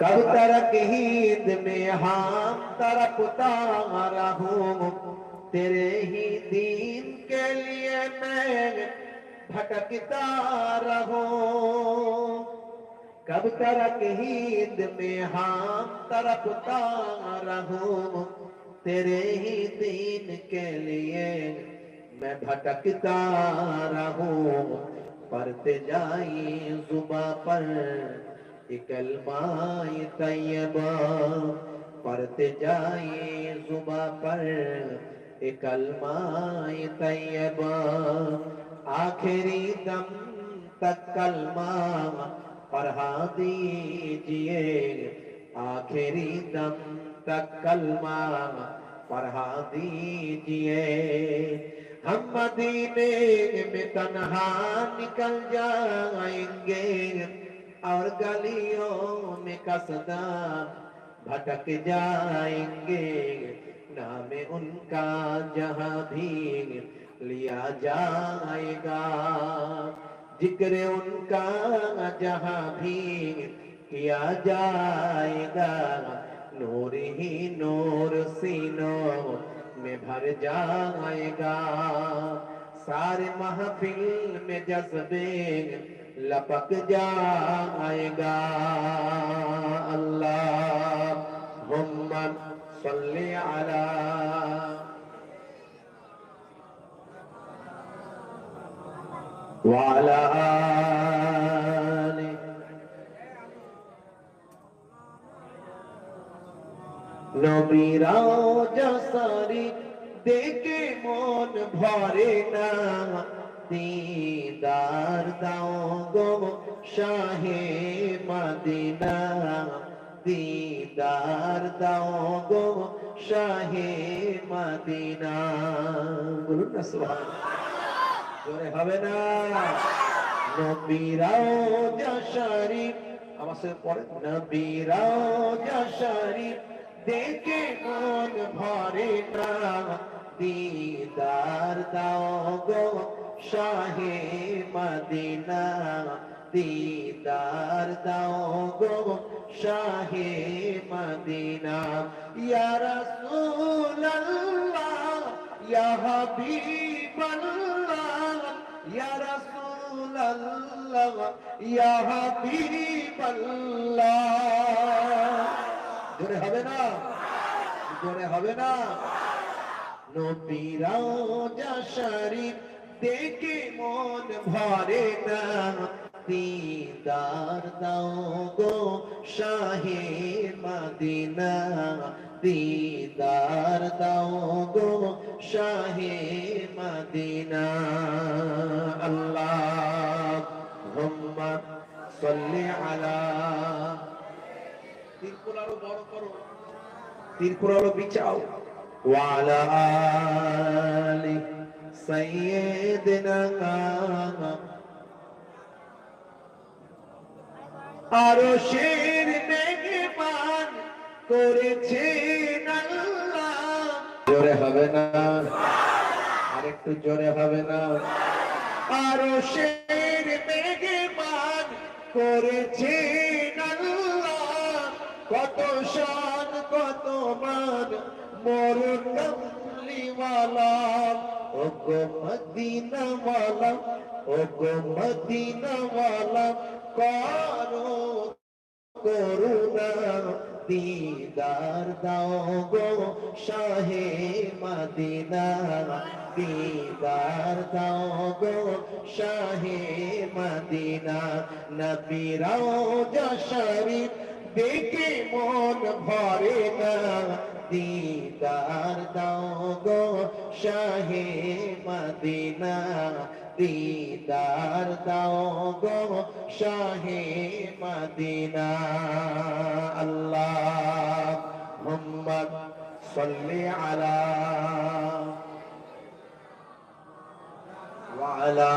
کب ترک ہید میں ہاں ہم تڑپتا رہوں تیرے ہی دین کے لیے میں بھٹکتا رہوں کب ترک ہید میں ہاں ہم تڑپتا رہوں تیرے ہی دین کے لیے میں بھٹکتا رہوں پرتے جائی زبا پر کلمہ طیبہ پڑھتے جائیں زبا پر۔ کلمہ طیبہ، آخری دم تک کلمہ پڑھا دیجیے آخری دم تک کلمہ پڑھا دیجیے ہم مدینے میں تنہا نکل جائیں گے۔ اور گلیوں میں کسدا بھٹک جائیں گے نام ان کا جہاں بھی لیا جائے گا ذکر ان کا جہاں بھی کیا جائے گا نور ہی نور سینوں میں بھر جائے گا سارے محفل میں جذبے लपक जाएगा अल्लाह मोहम्मद सल्ले अला वाला आले নবীরাও জসারি দেখে মন ভরে না দিদার দাও গো শাহে মদিনা। দিদার দাও গো শাহে মদিনা। বলুন না, সুবহানাল্লাহ। হবে না। নবীরাও জশারি আমার সাথে পড়ে। নবীরাও জশারি দেখে মন ভরে না। দিদার দাও গো শাহে মদিনা দিদার দাও গো শাহে মদিনা। ইয়া রাসূলুল্লাহ, ইয়া জোরে হবে না? জোরে হবে না? নবীরাও যা শরীফ দেখে মন ভরে না দিদার দাও গো শাহে মদিনা। দিদার দাও গো শাহে মদিনা। আল্লাহ সাল্লি আলা তিরকুল বড় করো। তিরকুল বিছাও ওয়ালা আলি সাইয়্যিদিনা আরও শের মেঘমান করেছেন আল্লাহ জোরে হবে না আরেকটু জোরে হবে না আরও শের মেঘমান করেছেন আল্লাহ কত শান কত মান মোর কমলিওয়ালা ও গো মদিনাওয়ালা ওগো মদিনাওয়ালা করো করুণা। দিদার দাও গো শাহে মদিনা। দিদার দাও গো শাহে মদিনা। নবীরাও যা শরীফ দেখে মন ভরে না। দিদার দাও গো শাহে মদিনা। দিদার দাও গো শাহে মদিনা আল্লাহ মোহাম্মদ সাল্লি আলা وعلى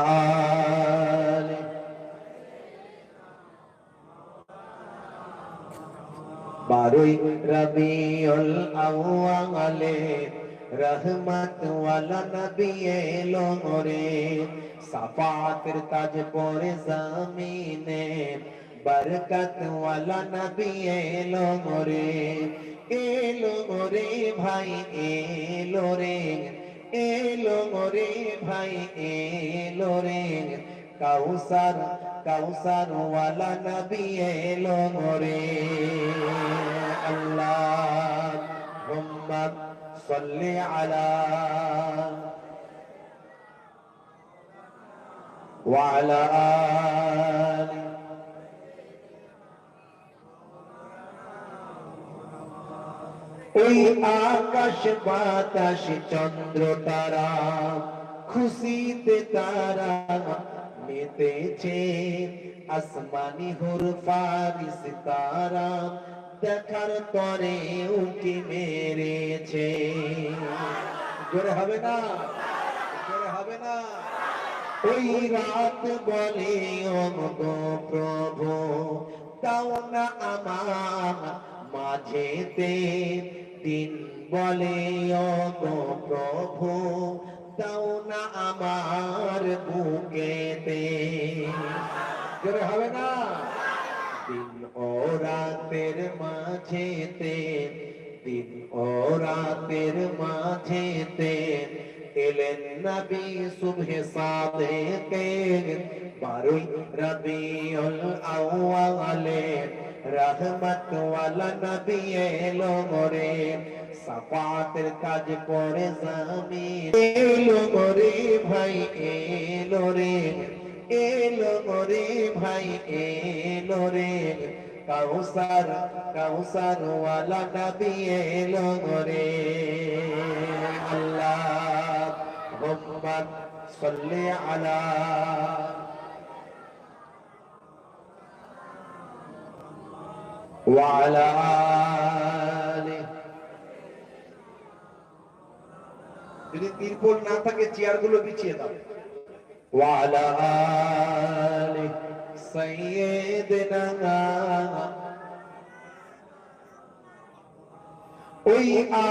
آله বারোই রবিউল আউয়ালে রহমত ওয়ালা নবী তাজ পরে জমিনে বরকত ওয়ালা নবী এলো রে এলো রে ভাই এলো রে এলো রে ভাই এলো রে কৌসার কৌসার ওয়ালা নবী এলো রে আল্লাহ হুম্মা সাল্লি আলা وعلى آل ওই আকাশ বাতাস চন্দ্র তারা খুশিতে তারা মেতেছে আসমানি হুর ফারিস তারা দেখার তরে উকি মেরেছে। জোরে হবে না? জোরে হবে না? ওই রাত বলে গো প্রভু তাও না আমার মাঝেতে। দিন বলে গো প্রভু তাও না আমার বুকেতে। জোরে হবে না? দিন ও রাতের মাঝেতে, দিন ও রাতের মাঝেতে এলেন নবী সুবহে সাদেকে। বারুই রবিউল আউয়ালে রহমত ওয়ালা নবী এলো মোরে, সাফাতের কাজ করে জামিন। এলো মোরে ভাই, এলো রে, এলো মোরে ভাই, এলো রে। কাউসার কাউসার ওয়ালা নবী এলো মোরে আল্লাহ হুম্মা সাল্লি আলা وعلى آله যদি তিরপল না থাকে চেয়ারগুলো বিছিয়ে দাও وعلى آل সৈয়দনা ওই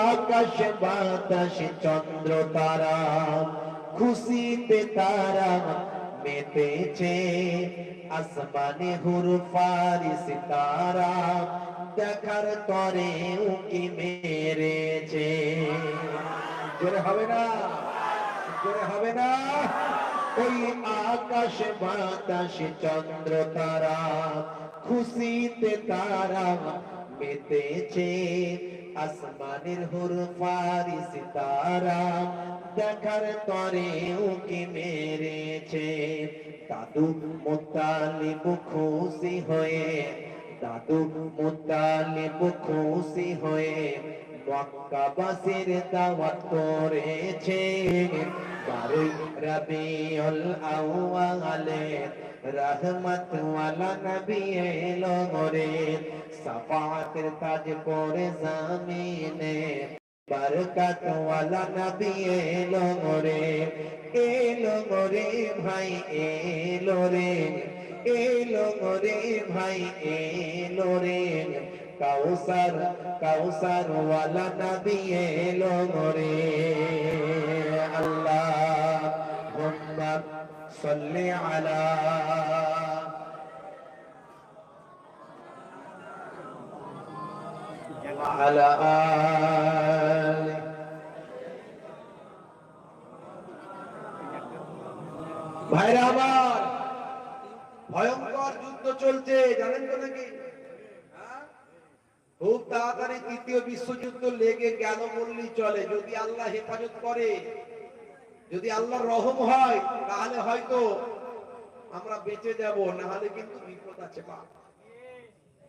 আকাশ বাতাস চন্দ্র তারা, খুশিতে তারা মেতেছে। আসমানে হুর ফারিস তারা, দেখার তরে উকি মেরেছে। জোরে হবে না? জোরে হবে না? ওই আকাশ বাতাস চন্দ্র তারা, খুশিতে তারা মেতেছে। আসমানের হুর ফারিস তারা, দেখার তরে উকি মেরেছে। দাদু মোতালিব খুশি হয়ে, দাদু মোতালিব খুশি হয়ে মক্কাবাসীর দাওয়াত করেছে। বারুই রবিউল আউয়ালে রহমত ওয়ালা নবী এলো মোরে সাফাতের কাজ করে জামিনে বরকত ওয়ালা নবী এলো মোরে এলো মোরে ভাই এলো রে। এলো মোরে ভাই এলো রে। কাউসার কাউসার ওয়ালা নবী এলো মোরে আল্লাহ হুম্মা সাল্লি আলা وعلى آله ভাইরা আমার ভয়ঙ্কর যুদ্ধ চলছে জানেন তো নাকি হ্যাঁ? খুব তাড়াতাড়ি তৃতীয় বিশ্বযুদ্ধ লেগে গেল বললেই চলে। যদি আল্লাহ হেফাজত করে, যদি রহম হয়, তাহলে হয়তো আমরা বেঁচে যাব না হলে কিন্তু বিপদ আছে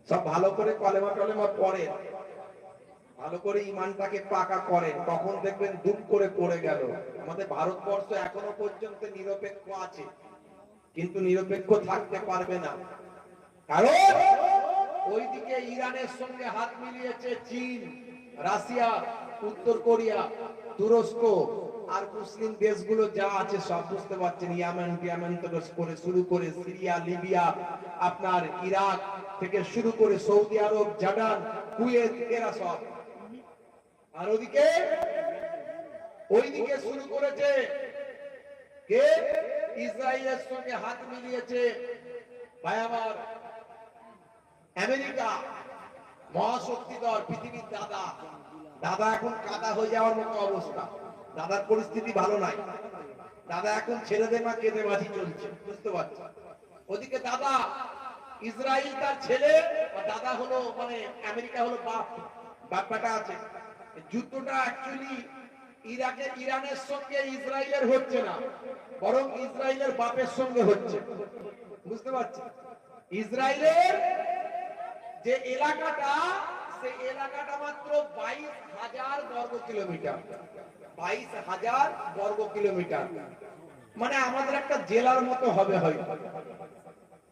সব ভালো করে কলেমা টলেমা পড়ে ভালো করে ইমানটাকে পাকা করেন। তখন দেখবেন দুম করে পড়ে গেল। আমাদের ভারতবর্ষ এখনও পর্যন্ত নিরপেক্ষ আছে। কিন্তু নিরপেক্ষ থাকতে পারবে না। কারণ ওইদিকে ইরানের সঙ্গে হাত মিলিয়েছে চীন, রাশিয়া, উত্তর কোরিয়া, তুরস্ক আর মুসলিম দেশগুলো যা আছে সব বুঝতে পারছেন, ইয়ামেন টিয়ামেন থেকে করে শুরু করে সিরিয়া, লিবিয়া, আপনার ইরাক থেকে শুরু করে সৌদি আরব জাডান কুয়েত, এরা সব। আর ওদিকে? ওইদিকে শুরু করেছে কে? ইসরায়েলের সঙ্গে হাত মিলিয়েছে ভাই আমার আমেরিকা, মহাশক্তিধর পৃথিবীর দাদা। দাদা এখন কাদা হয়ে যাওয়ার মতো অবস্থা। দাদার পরিস্থিতি ভালো নাই। দাদা এখন ছেলেদের মা, কেঁদে বাজি চলছে। বুঝতে পারছ? ওদিকে দাদা ইসরায়েল তার ছেলে দাদা হলো মানে আমেরিকা হলো বাপ বাপ বেটা আছে। যুদ্ধটা অ্যাকচুয়ালি ইরাকের ইরানের সঙ্গে ইসরায়েলের হচ্ছে না, বরং ইসরায়েলের বাপের সঙ্গে হচ্ছে। বুঝতে পারছি? ইসরায়েলের যে এলাকাটা সে এলাকাটা মাত্র বাইশ হাজার বর্গ কিলোমিটার। বাইশ হাজার বর্গ কিলোমিটার। মানে আমাদের একটা জেলার মতো হবে হয়তো।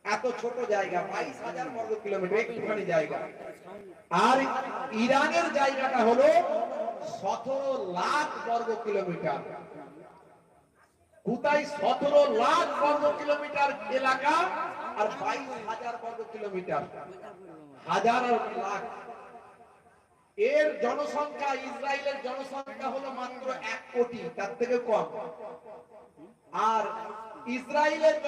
এত ছোট জায়গা, বাইশ হাজার বর্গ কিলোমিটার, একটুখানি জায়গা। আর ইরানের জায়গাটা হলো সতেরো লাখ বর্গ কিলোমিটার। কোথায় সতেরো লাখ বর্গ কিলোমিটার এলাকা? আর বাইশ হাজার বর্গ কিলোমিটার। হাজার আর লাখ। এর জনসংখ্যা, ইসরায়েলের জনসংখ্যা হলো মাত্র এক কোটি, তার থেকে কম। আর ইসরায়েলের